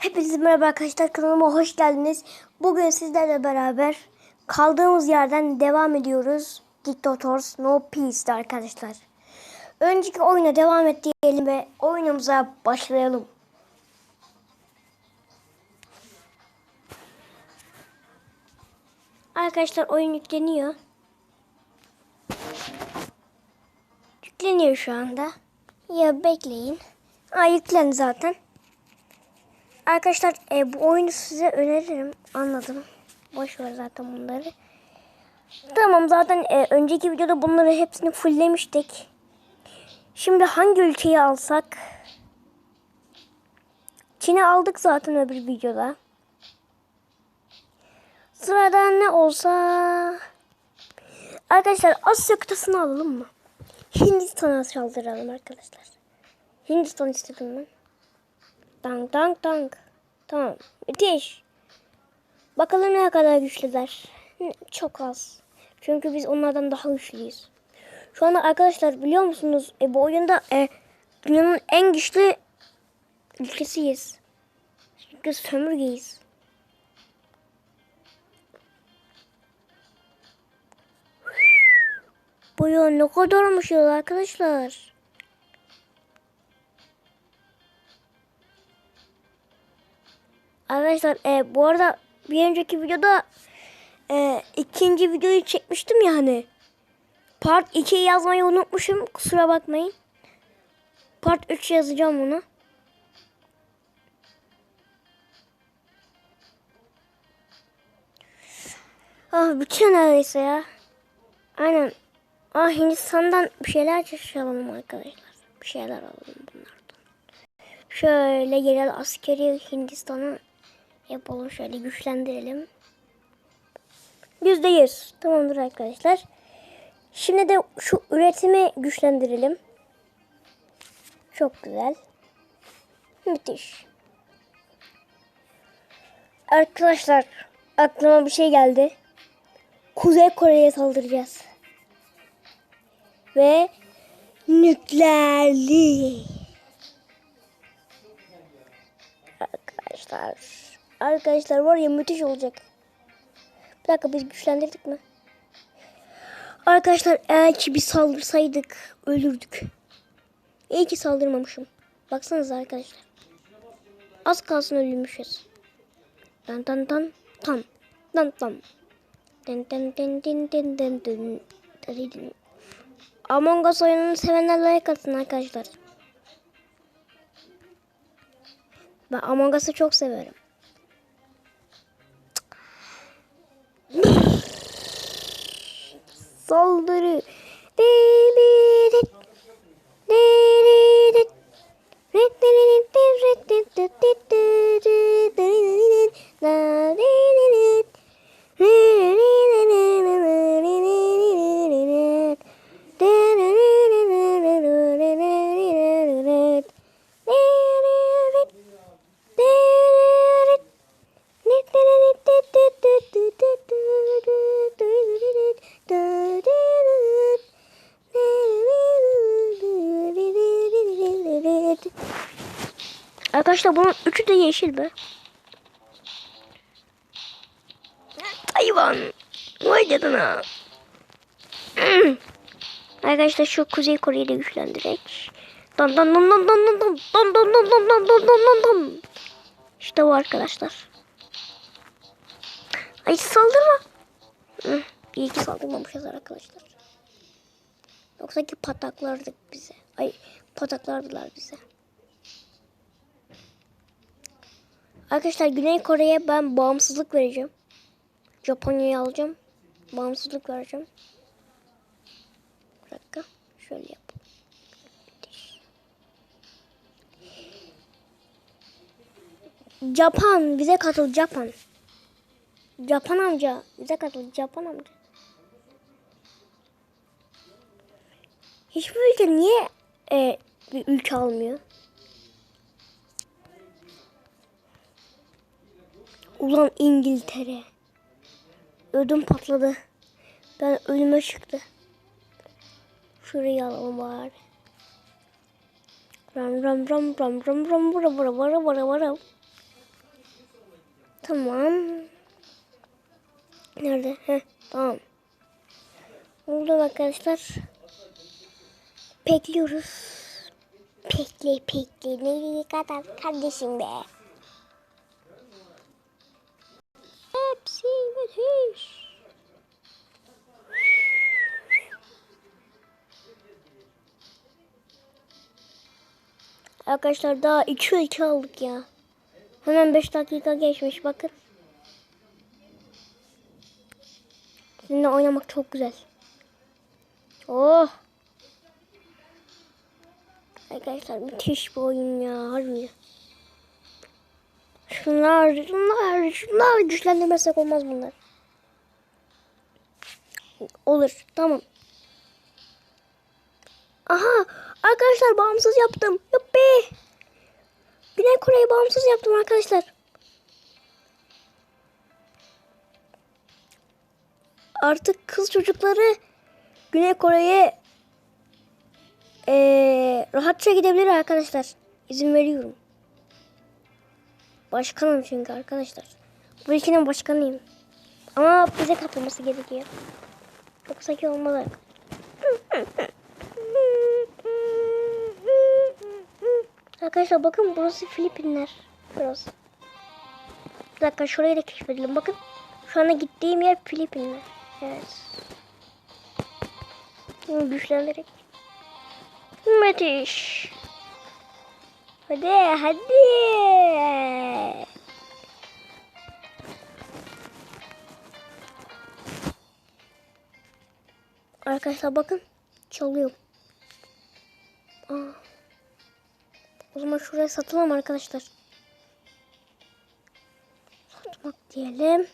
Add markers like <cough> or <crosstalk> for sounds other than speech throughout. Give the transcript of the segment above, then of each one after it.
Hepinize merhaba arkadaşlar kanalıma hoş geldiniz. Bugün sizlerle beraber kaldığımız yerden devam ediyoruz. Dictators No Peace'de arkadaşlar. Önceki oyuna devam et diyelim ve oyunumuza başlayalım. Arkadaşlar oyun yükleniyor. Yükleniyor şu anda. Ya bekleyin. Aa yüklendi zaten. Arkadaşlar e, bu oyunu size öneririm. Anladım. Boş ver zaten bunları. Tamam zaten e, önceki videoda bunları hepsini fulllemiştik. Şimdi hangi ülkeyi alsak? Çin'i aldık zaten öbür videoda. Sırada ne olsa... Arkadaşlar Asya kıtasını alalım mı? Hindistan'a saldıralım arkadaşlar. Hindistan istedim ben. Tank tank tank. Tamam. Müthiş. Bakalım ne kadar güçlüler. Çok az. Çünkü biz onlardan daha güçlüyüz. Şu anda arkadaşlar biliyor musunuz? E, bu oyunda e, dünyanın en güçlü ülkesiyiz. Çünkü sömürgeyiz. Bu ya ne kadarmış ya arkadaşlar. Arkadaşlar e, bu arada bir önceki videoda e, ikinci videoyu çekmiştim ya hani. Part 2'yi yazmayı unutmuşum. Kusura bakmayın. Part 3 yazacağım onu. Ah bütün neredeyse ya. Aynen. Ah Hindistan'dan bir şeyler çalışalım arkadaşlar. Bir şeyler alalım bunlardan. Şöyle yerel askeri Hindistan'ı yapalım. Şöyle güçlendirelim. Yüzde yüz. Tamamdır arkadaşlar. Şimdi de şu üretimi güçlendirelim. Çok güzel. Müthiş. Arkadaşlar aklıma bir şey geldi. Kuzey Kore'ye saldıracağız. Ve nükleerli. Arkadaşlar. Arkadaşlar var ya müthiş olacak. Bir dakika biz güçlendirdik mi? Arkadaşlar eğer ki bir saldırsaydık ölürdük. İyi ki saldırmamışım. Baksanıza arkadaşlar. Az kalsın ölmüşüz. Tan tan tan tam. Tan tam. Ten ten ten ten ten ten ten. Among Us oyununu sevenler like atsın arkadaşlar. Ben Among Us'ı çok severim. saldırı. Red Arkadaşlar bunun üçü de yeşil be. Tayvan. Vay. Hmm. Arkadaşlar şu Kuzey Kore'yi de güçlendirek. Dan dan dan dan dan dan dan dan dan dan dan dan dan dan dan. İşte bu arkadaşlar. Ay saldırma. İyi ki saldırmamışız arkadaşlar. Yoksa ki pataklardık bize. Ay pataklardılar bize. Arkadaşlar Güney Kore'ye ben bağımsızlık vereceğim. Japonya'yı alacağım. Bağımsızlık vereceğim. Bir dakika. Şöyle yap. Japan bize katıl Japan. Japan amca bize katıl Japan amca. Hiçbir ülke niye e, bir ülke almıyor? Ulan İngiltere. Ödüm patladı. Ben ölüme çıktı. Şurayı alalım bari. Ram ram ram ram ram ram vara vara vara vara vara. Tamam. Nerede? Heh, tamam. Oldu arkadaşlar. Bekliyoruz. Bekle bekle. Ne kadar kardeşim be. Müthiş. Arkadaşlar daha 2 2 aldık ya. Hemen 5 dakika geçmiş bakın. Sizinle oynamak çok güzel. Oh. Arkadaşlar müthiş bir oyun ya harbi. Şunlar, şunlar, şunlar güçlendirmezsek olmaz bunlar. Olur, tamam. Aha, arkadaşlar bağımsız yaptım. Yuppi. Güney Kore'yi bağımsız yaptım arkadaşlar. Artık kız çocukları Güney Kore'ye eee, rahatça gidebilir arkadaşlar. İzin veriyorum. Başkanım çünkü arkadaşlar. Bu ülkenin başkanıyım. Ama bize katılması gerekiyor. Yoksa ki olmaz. Arkadaşlar bakın burası Filipinler. Burası. Bir dakika şurayı da keşfedelim. Bakın şu anda gittiğim yer Filipinler. Evet. Güçlendirerek. Müthiş. Hadi hadi. Arkadaşlar bakın çalıyorum. Aa. O zaman şuraya satalım arkadaşlar. Satmak diyelim.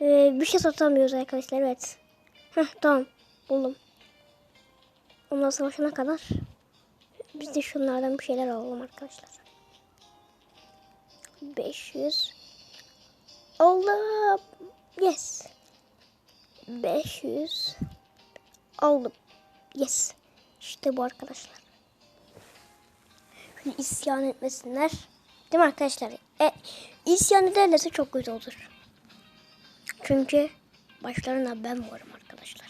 Ee, bir şey satamıyoruz arkadaşlar evet. Heh, tamam buldum. Ondan savaşana kadar biz de şunlardan bir şeyler alalım arkadaşlar. 500 aldım. Yes. 500 aldım. Yes. İşte bu arkadaşlar. Şöyle isyan etmesinler. Değil mi arkadaşlar? E, isyan ederlerse çok kötü olur. Çünkü başlarına ben varım arkadaşlar.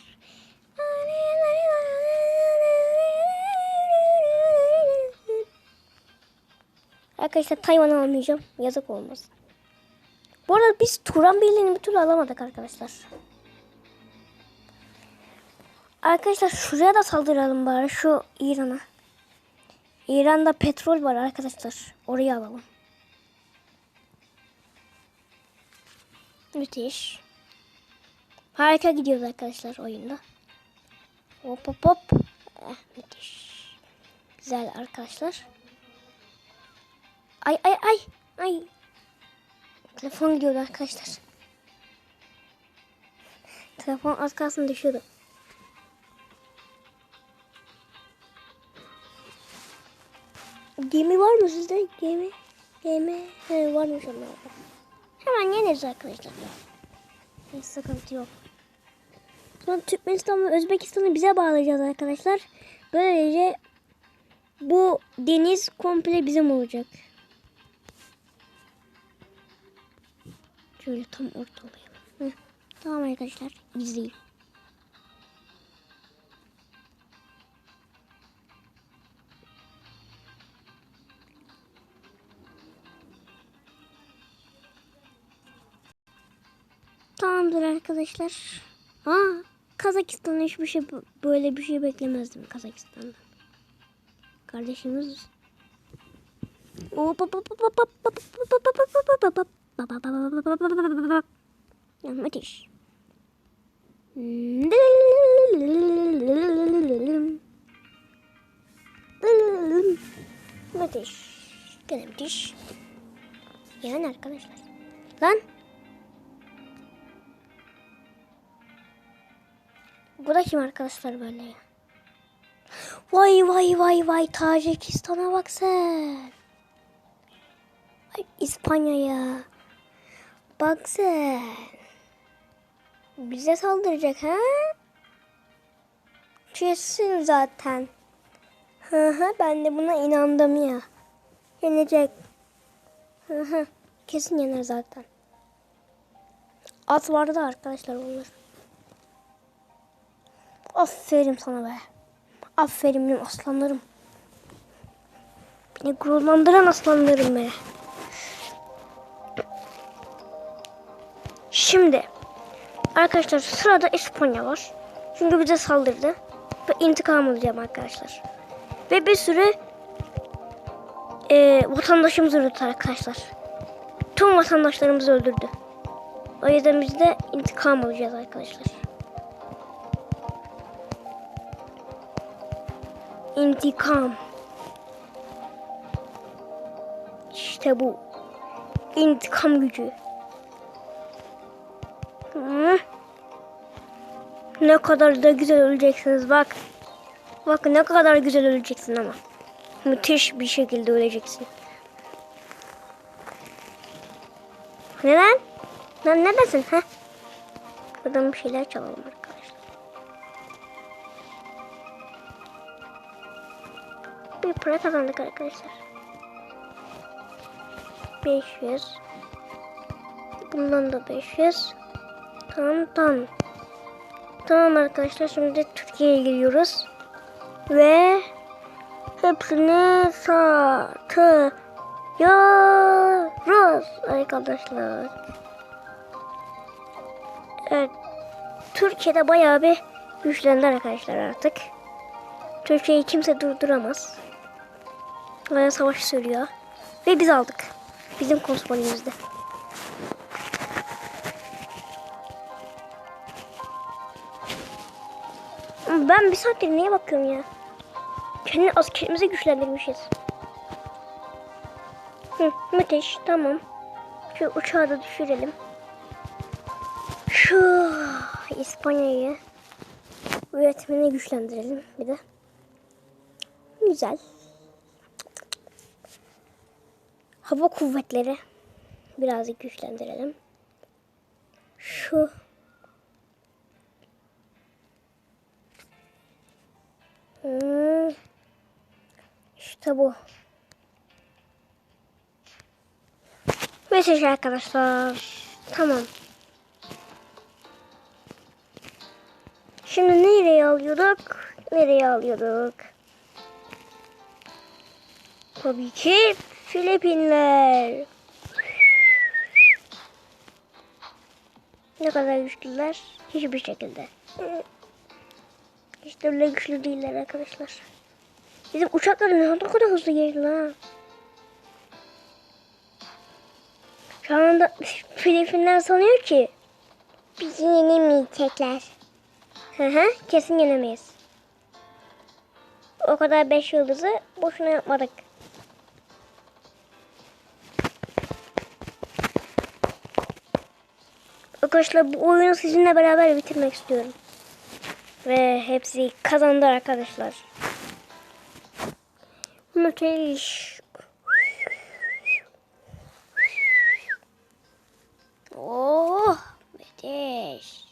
Arkadaşlar Tayvan'ı almayacağım. Yazık olmaz. Bu arada biz Turan Birliği'ni bir türlü alamadık arkadaşlar. Arkadaşlar şuraya da saldıralım bari şu İran'a. İran'da petrol var arkadaşlar. Orayı alalım. Müthiş. Harika gidiyoruz arkadaşlar oyunda. Hop hop hop. Eh, müthiş. Güzel arkadaşlar. Ay ay ay. Ay. Telefon gidiyordu arkadaşlar. <laughs> Telefon az kalsın düşüyordu. Gemi var mı sizde? Gemi. Gemi. He, varmış onlar. Hemen yeniriz arkadaşlar. Hiç sıkıntı yok. Sonra Türkmenistan ve Özbekistan'ı bize bağlayacağız arkadaşlar. Böylece bu deniz komple bizim olacak. Şöyle tam ortalayalım. Heh. Tamam arkadaşlar izleyin. Tamamdır arkadaşlar. Aa, Kazakistan'da hiçbir şey böyle bir şey beklemezdim Kazakistan'dan. Kardeşimiz ya müthiş. Müthiş. Gene müthiş. Yani arkadaşlar. Lan. Kim arkadaşlar böyle? Vay vay vay vay Tacikistan'a bak sen. Ay İspanya'ya. Bak sen. Bize saldıracak ha? Kesin zaten. Hı hı ben de buna inandım ya. Yenecek. Hı hı. Kesin yener zaten. At vardı arkadaşlar bunlar. Aferin sana be. Aferin benim aslanlarım. Beni gururlandıran aslanlarım be. Şimdi arkadaşlar sırada İspanya var. Çünkü bize saldırdı. Ve intikam alacağım arkadaşlar. Ve bir sürü e, vatandaşımız öldürdü arkadaşlar. Tüm vatandaşlarımızı öldürdü. O yüzden biz de intikam alacağız arkadaşlar. İntikam. İşte bu. İntikam gücü. Hı. Ne kadar da güzel öleceksiniz bak. Bak ne kadar güzel öleceksin ama. Müthiş bir şekilde öleceksin. Neden? Lan neredesin ha? Buradan bir şeyler çalalım arkadaşlar. Para kazandık arkadaşlar. 500. Bundan da 500. Tamam tamam. Tamam arkadaşlar şimdi Türkiye'ye giriyoruz. Ve hepsini satıyoruz arkadaşlar. Evet. Türkiye'de bayağı bir güçlendi arkadaşlar artık. Türkiye'yi kimse durduramaz. Bayağı savaş sürüyor. Ve biz aldık. Bizim. Ama Ben bir saattir niye bakıyorum ya? Kendi askerimizi güçlendirmişiz. Hı, müthiş tamam. Şu uçağı da düşürelim. Şu İspanya'yı üretmeni güçlendirelim bir de. Güzel. Hava kuvvetleri birazcık güçlendirelim. Şu Hmm. İşte bu. Mesaj arkadaşlar. Tamam. Şimdi nereye alıyorduk? Nereye alıyorduk? Tabii ki Filipinler. Ne kadar güçlüler? Hiçbir şekilde. Hiç de öyle güçlü değiller arkadaşlar. Bizim uçaklar ne kadar hızlı geldi ha. Şu anda <laughs> Filipinler sanıyor ki bizi yenemeyecekler. Hı hı kesin yenemeyiz. O kadar beş yıldızı boşuna yapmadık. Arkadaşlar bu oyunu sizinle beraber bitirmek istiyorum. Ve hepsi kazandı arkadaşlar. Müthiş. Oh müthiş.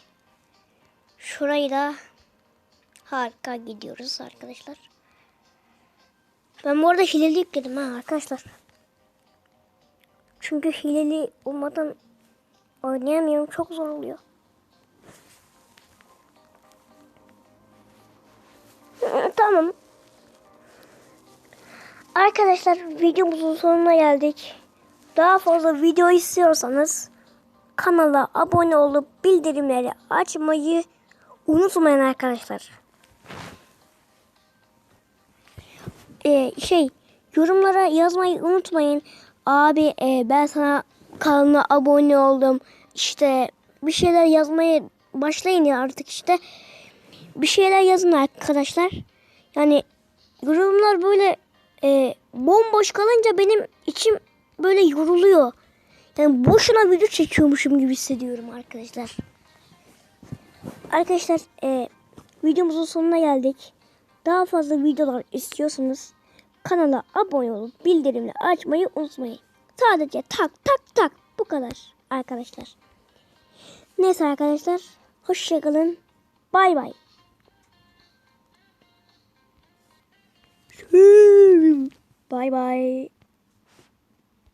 Şurayı da harika gidiyoruz arkadaşlar. Ben bu arada hileli yükledim ha arkadaşlar. Çünkü hileli olmadan oynayamıyorum. Çok zor oluyor. Tamam. Arkadaşlar videomuzun sonuna geldik. Daha fazla video istiyorsanız kanala abone olup bildirimleri açmayı unutmayın arkadaşlar. Ee, şey yorumlara yazmayı unutmayın. Abi e, ben sana kanala abone oldum. İşte bir şeyler yazmaya başlayın ya artık işte bir şeyler yazın arkadaşlar. Yani yorumlar böyle e, bomboş kalınca benim içim böyle yoruluyor. Yani boşuna video çekiyormuşum gibi hissediyorum arkadaşlar. Arkadaşlar e, videomuzun sonuna geldik. Daha fazla videolar istiyorsanız kanala abone olup bildirimleri açmayı unutmayın. Sadece tak tak tak bu kadar arkadaşlar. Neyse arkadaşlar hoşçakalın. Bay bay. Bye bye.